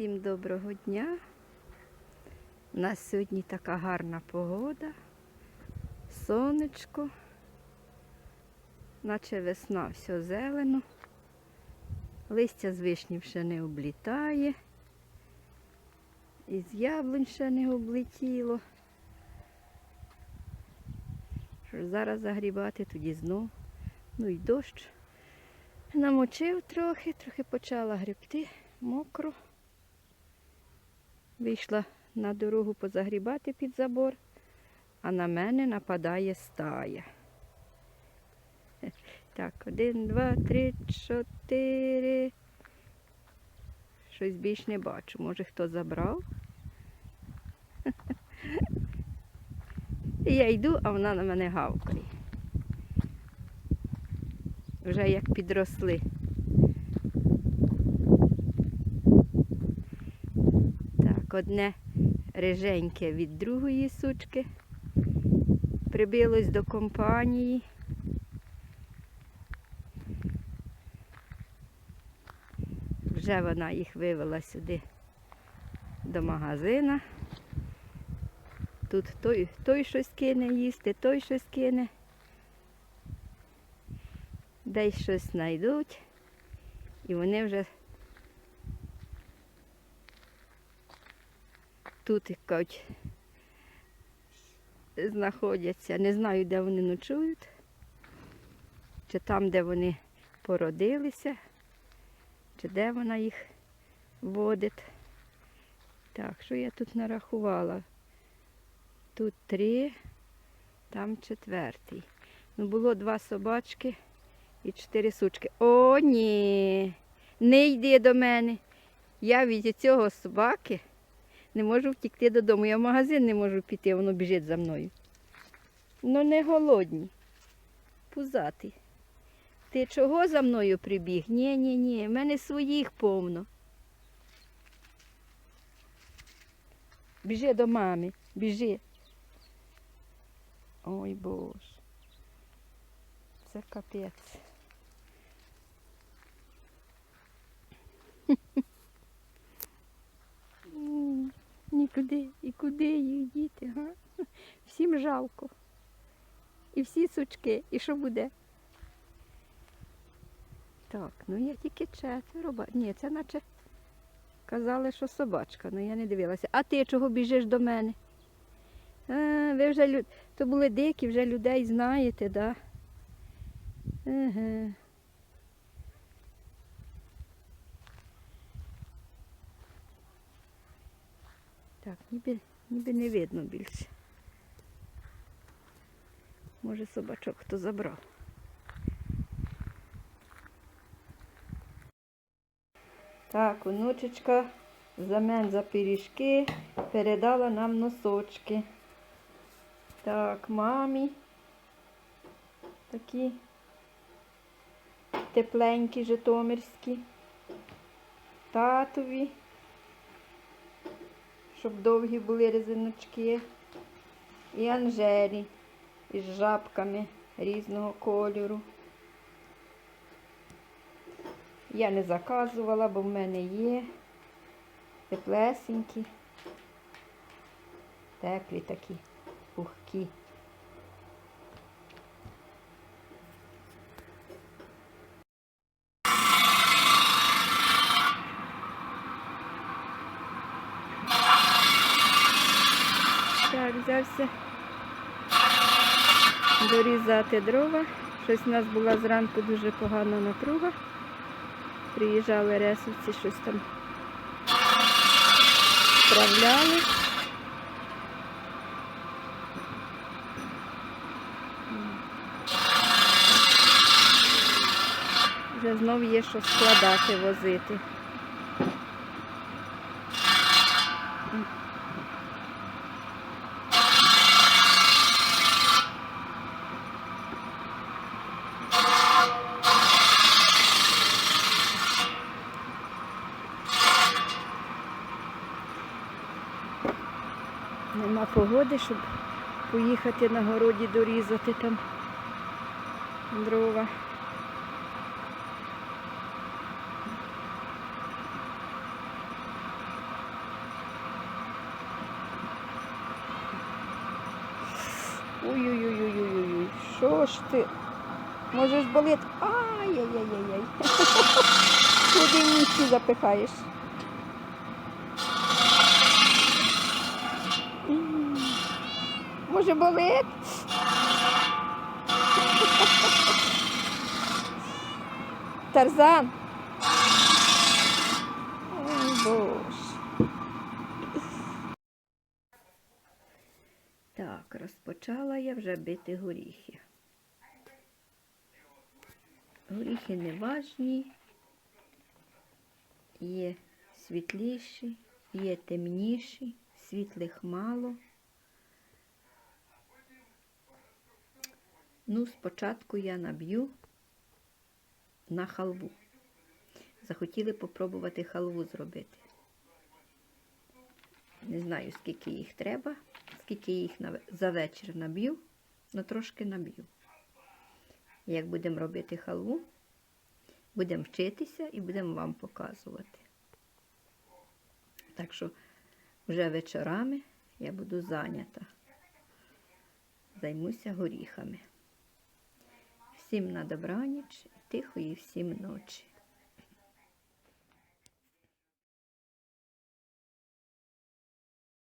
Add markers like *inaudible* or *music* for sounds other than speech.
Всім доброго дня. У нас сьогодні така гарна погода, сонечко, наче весна все зелено, листя з вишнів ще не облітає, із яблунь ще не облетіло. Зараз загрібати, тоді знов. Ну і дощ. Намочив трохи, трохи почала грібти, мокро. Вийшла на дорогу позагрібати під забор, а на мене нападає стая. *laughs* Так, один, два, три, чотири. Щось більш не бачу. Може хто забрав? І *laughs* я йду, а вона на мене гавкає. Вже як підросли. Так, одне риженьке від другої сучки. Прибилось до компанії. Вже вона їх вивела сюди до магазина. Тут той, той щось кине їсти, той щось кине. Десь щось знайдуть. І вони вже тут кажуть, знаходяться. Не знаю, де вони ночують, чи там, де вони породилися, чи де вона їх водить. Так, що я тут нарахувала? Тут три, там четвертий. Ну, було два собачки і чотири сучки. О, ні, не йди до мене. Я від цього собаки не можу втікти додому. Я в магазин не можу піти, воно біжить за мною. Ну не голодні. Пузатий. Ти чого за мною прибіг? Ні, ні, ні, в мене своїх повно. Біжи до мами, біжи. Ой боже. Це капець. *laughs* М, Нікуди, і куди їх діти, га? *laughs* Всім жалко. І всі сучки, і що буде? Так, ну я тільки четверо. Ні, це наче казали, що собачка, але я не дивилася. А ти чого біжиш до мене? А, ви вже люд... То були дикі, вже людей знаєте, да? Ага. Так, ніби, ніби не видно більше. Може собачок хто забрав. Так, онучечка замен за пиріжки передала нам носочки. Так, мамі. Такі тепленькі, житомирські. Татові. Щоб довгі були резиночки. І Анжелі із жабками різного кольору. Я не заказувала, бо в мене є теплесенькі, теплі такі, пухкі. Так, взявся дорізати дрова. Щось у нас була зранку дуже погана напруга. Приїжджали ресурси, щось там справляли. Вже знов є що складати, возити. погоди, щоб поїхати на городі дорізати там дрова. Ой-ой-ой-ой-ой-ой, що ж ти? Можеш болити? Ай-яй-яй-яй-яй. *laughs* Куди ніці запихаєш? Може болить? Тарзан. Ой, Боже. Так, розпочала я вже бити горіхи. Горіхи не важні, є світліші, є темніші, світлих мало. Ну, спочатку я наб'ю на халву. Захотіли попробувати халву зробити. Не знаю, скільки їх треба, скільки їх за вечір наб'ю, але трошки наб'ю. Як будемо робити халву, будемо вчитися і будемо вам показувати. Так що вже вечорами я буду зайнята. Займуся горіхами. Всім на добраніч, тихої всім ночі.